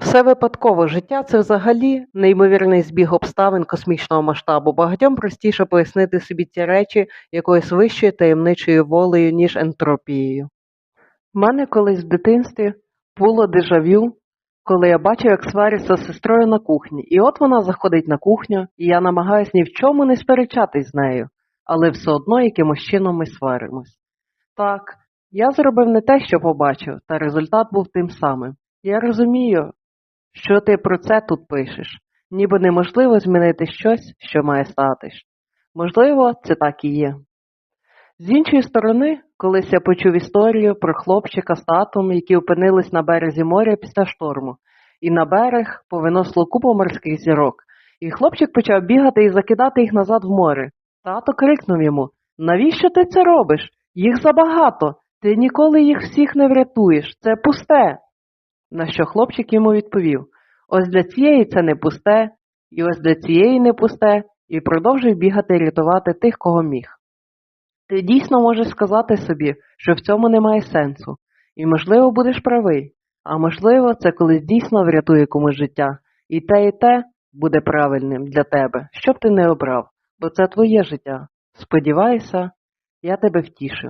Все випадково. Життя це взагалі неймовірний збіг обставин космічного масштабу. Багатьом простіше пояснити собі ці речі якоюсь вищою таємничою волею, ніж ентропією. У мене колись в дитинстві було дежавю, коли я бачив, як сваряться з сестрою на кухні. І от вона заходить на кухню, і я намагаюся ні в чому не сперечатись з нею, але все одно якимось чином ми сваримось. Так, я зробив не те, що побачив, та результат був тим самим. Я розумію, що ти про це тут пишеш, ніби неможливо змінити щось, що має статись. Можливо, це так і є. З іншої сторони, колись я почув історію про хлопчика з татом, які опинились на березі моря після шторму, і на берег повиносло купу морських зірок, і хлопчик почав бігати і закидати їх назад в море. Тато крикнув йому Навіщо ти це робиш? Їх забагато, ти ніколи їх всіх не врятуєш, це пусте. На що хлопчик йому відповів Ось для цієї це не пусте, і ось для цієї не пусте, і продовжив бігати і рятувати тих, кого міг. Ти дійсно можеш сказати собі, що в цьому немає сенсу, і, можливо, будеш правий, а можливо, це колись дійсно врятує комусь життя, і те, і те буде правильним для тебе, що б ти не обрав, бо це твоє життя. Сподіваюся, я тебе втішив.